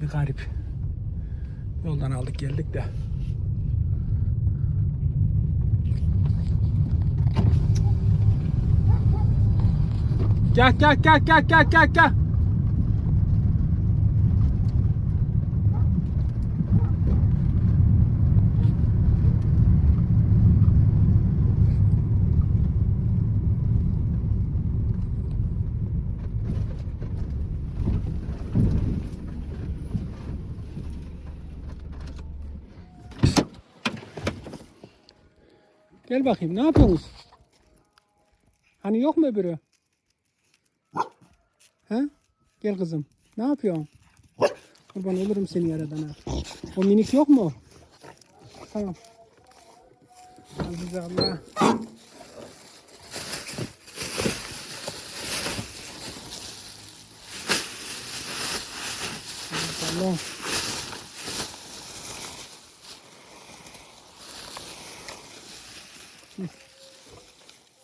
Bir garip. Yoldan aldık geldik de. Gel gel gel gel gel gel gel. Gel bakayım ne yapıyorsunuz? Hani yok mu öbürü? He? Gel kızım. Ne yapıyorsun? Kurban olurum seni yaradan ha. O minik yok mu? Tamam. Aziz Allah. Allah.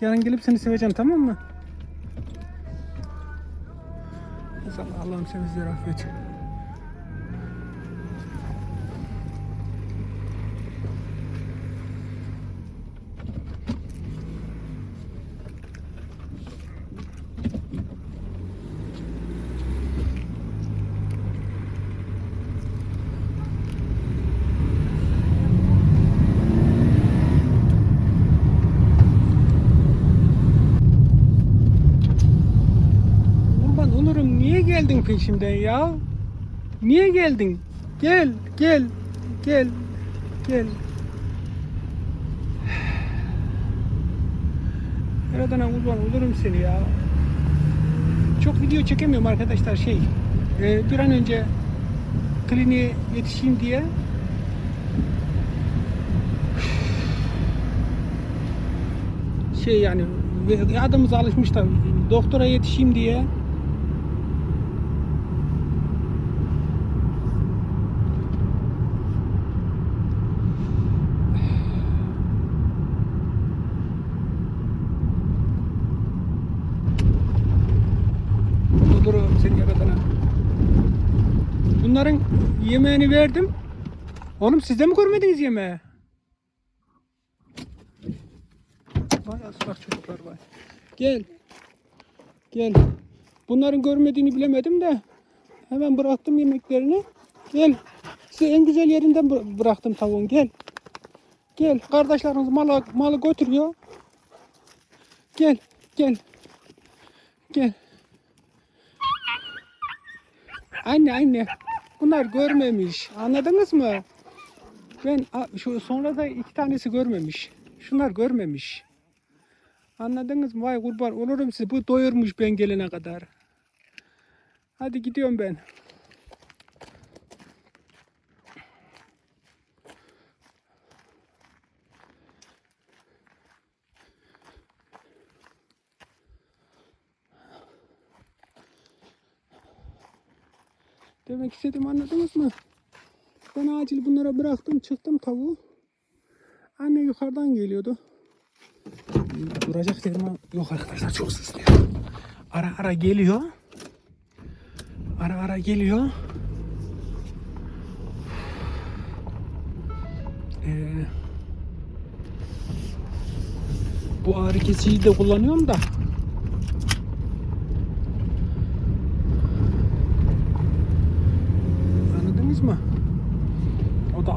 Yarın gelip seni seveceğim tamam mı? İnşallah Allah'ım seni bizlere affet. Kurban olurum niye geldin peşimden ya? Niye geldin? Gel, gel, gel, gel. Yaradan'a kurban olurum seni ya. Çok video çekemiyorum arkadaşlar şey. e, bir an önce kliniğe yetişeyim diye. Şey yani adamız alışmış da doktora yetişeyim diye. Olurum seni yaradana. Bunların yemeğini verdim. Oğlum siz de mi görmediniz yemeği? Vay asfak çocuklar vay. Gel. Gel. Bunların görmediğini bilemedim de hemen bıraktım yemeklerini. Gel. Size en güzel yerinden bı- bıraktım tavuğun. Gel. Gel. Kardeşleriniz malı, malı götürüyor. Gel. Gel. Gel. Anne anne. Bunlar görmemiş. Anladınız mı? Ben şu sonra da iki tanesi görmemiş. Şunlar görmemiş. Anladınız mı? Vay kurban olurum size. Bu doyurmuş ben gelene kadar. Hadi gidiyorum ben. Demek istedim anladınız mı? Ben acil bunlara bıraktım çıktım tavuğu. Anne yukarıdan geliyordu. Duracak yerim yok arkadaşlar çok sesli. Ara ara geliyor. Ara ara geliyor. Ee, bu ağrı kesiciyi de kullanıyorum da.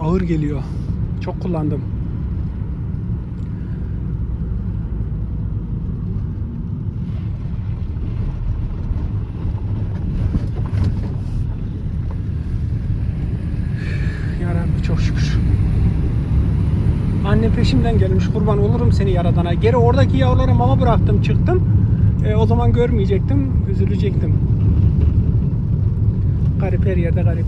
ağır geliyor. Çok kullandım. Yarabbi çok şükür. Anne peşimden gelmiş kurban olurum seni yaradana. Geri oradaki yavrulara mama bıraktım çıktım. E, o zaman görmeyecektim, üzülecektim. Garip her yerde garip.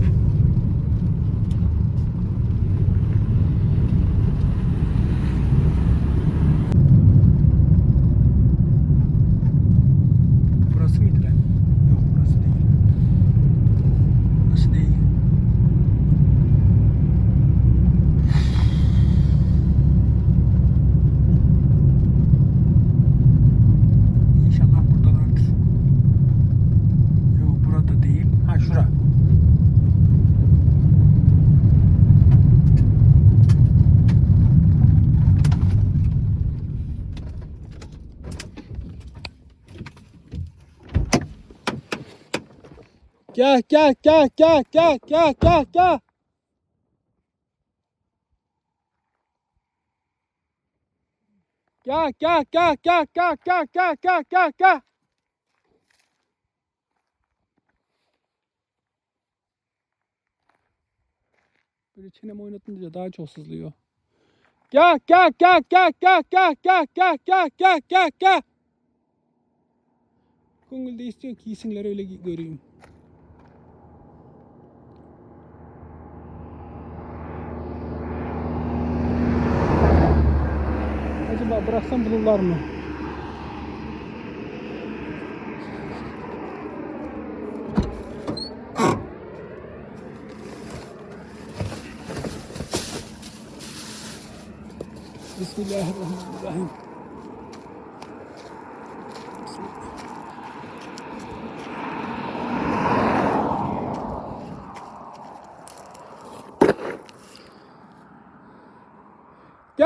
Gel gel gel gel gel gel gel gel. Gel gel gel gel gel gel gel gel gel gel. Böyle çenem oynatınca daha çok sızlıyor. Gel gel gel gel gel gel gel gel gel gel gel gel. Kongül de istiyor ki iyisinler öyle göreyim. Acaba bıraksam bulurlar mı? Bismillahirrahmanirrahim.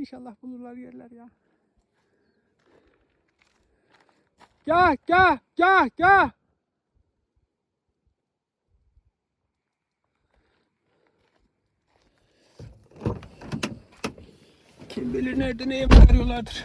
İnşallah bulurlar yerler ya. Gel gel gel gel. Kim bilir nerede neye arıyorlardır.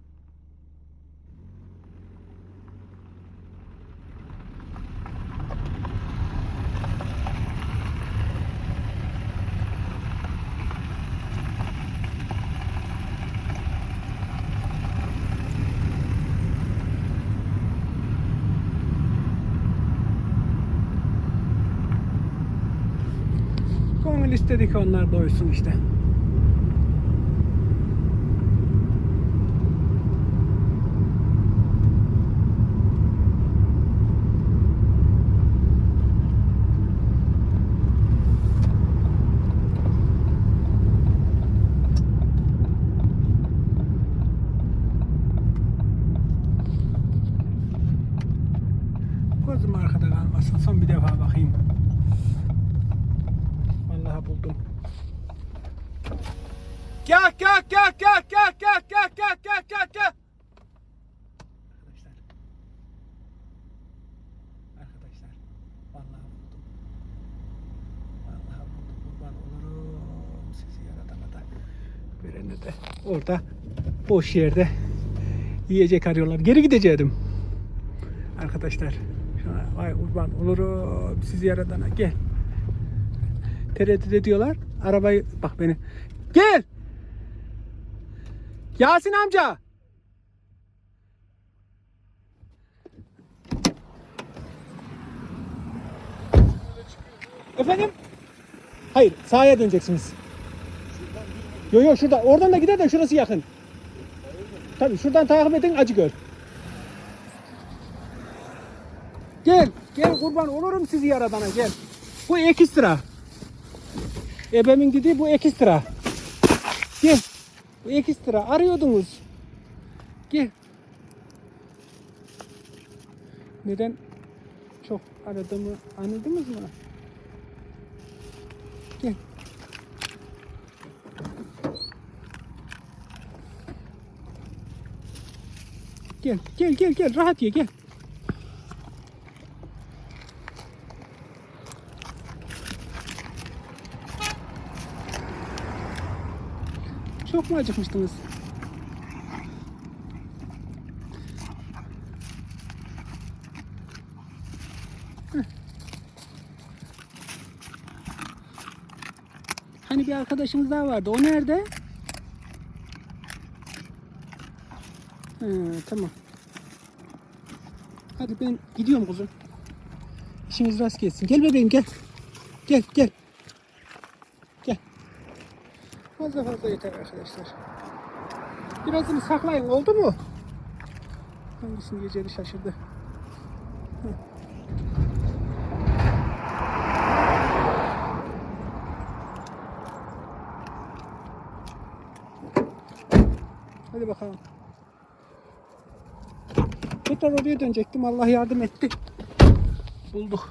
Gönül istedik onlar doysun işte. Buldum. Gel gel gel gel gel gel gel gel gel gel gel. Arkadaşlar. Arkadaşlar. Vallahi buldum. Vallahi buldum. Kurban olurum sizi yaratana da. Verene de. Orada boş yerde yiyecek arıyorlar. Geri gidecektim. Arkadaşlar. Şuna, vay kurban olurum sizi yaradana. Gel tereddüt ediyorlar. Arabayı bak beni. Gel. Yasin amca. Efendim? Hayır, sağa döneceksiniz. Yok yok şurada. Oradan da gider de şurası yakın. Tabii şuradan takip edin Acıgöl. Gel, gel kurban olurum sizi yaradana gel. Bu ek sıra. Ebemin dediği bu ekstra. Gel. Bu ekstra. Arıyordunuz. Gel. Neden çok aradığımı anladınız mı? Gel. Gel, gel, gel, gel. Rahat ye, gel. Mu acıkmıştınız? Hani bir arkadaşınız daha vardı. O nerede? He, tamam. Hadi ben gidiyorum kuzum. İşiniz rast gelsin. Gel bebeğim. Gel gel. Gel. Fazla fazla yeter arkadaşlar. Birazını saklayın oldu mu? Hangisini yiyeceğini şaşırdı. Hadi bakalım. Tekrar oraya dönecektim. Allah yardım etti. Bulduk.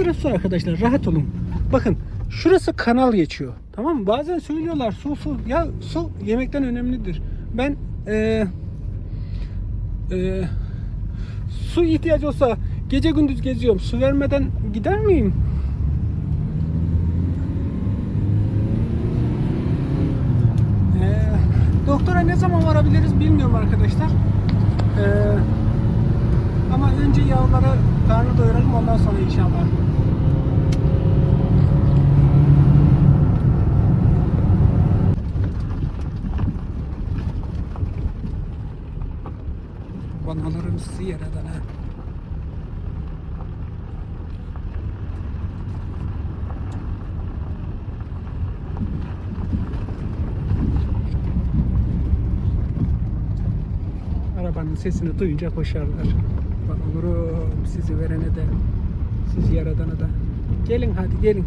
Her taraf su arkadaşlar. Rahat olun. Bakın şurası kanal geçiyor. Tamam mı? Bazen söylüyorlar su su. Ya su yemekten önemlidir. Ben eee eee su ihtiyacı olsa gece gündüz geziyorum. Su vermeden gider miyim? Ee, doktora ne zaman varabiliriz bilmiyorum arkadaşlar. Ee, ama önce yavruları karnı doyuralım ondan sonra inşallah. Sizi ha. Arabanın sesini duyunca koşarlar. Ben olurum sizi verene de, sizi yaradana da. Gelin hadi gelin.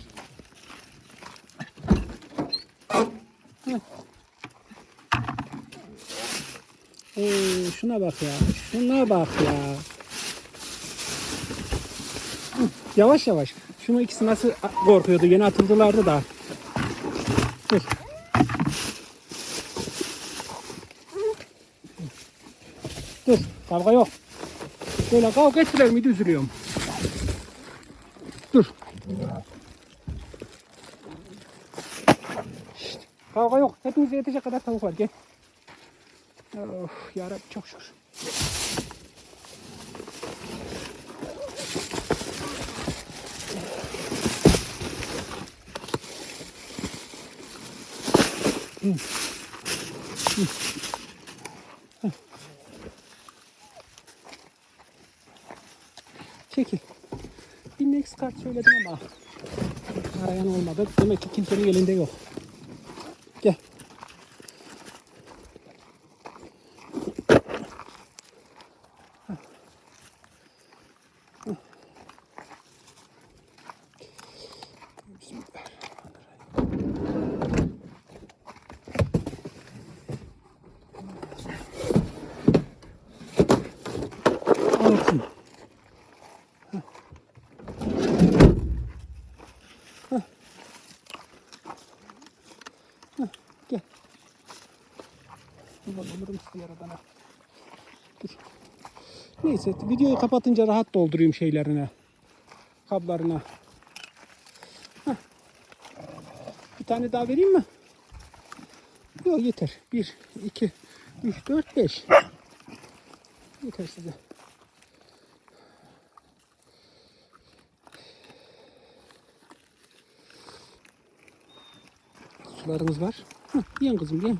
şuna bak ya. Şuna bak ya. Yavaş yavaş. Şunu ikisi nasıl korkuyordu. Yeni atıldılardı da. Dur. Dur. Kavga yok. Böyle kavga ettiler miydi üzülüyorum. Dur. Şşt, Kavga yok. Hepinize yetecek kadar tavuk var. Gel. Of yarabbim çok şükür. Çekil. Bir next kart söyledim ama arayan olmadı. Demek ki kimsenin elinde yok. Gel. Yaradana. Dur. Neyse videoyu kapatınca rahat doldurayım şeylerine. Kablarına. Heh. Bir tane daha vereyim mi? Yok yeter. 1, 2, 3, 4, 5. Yeter size. Sularımız var. Heh, yiyin kızım. Yiyin.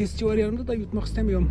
kesici var yanımda da yutmak istemiyorum.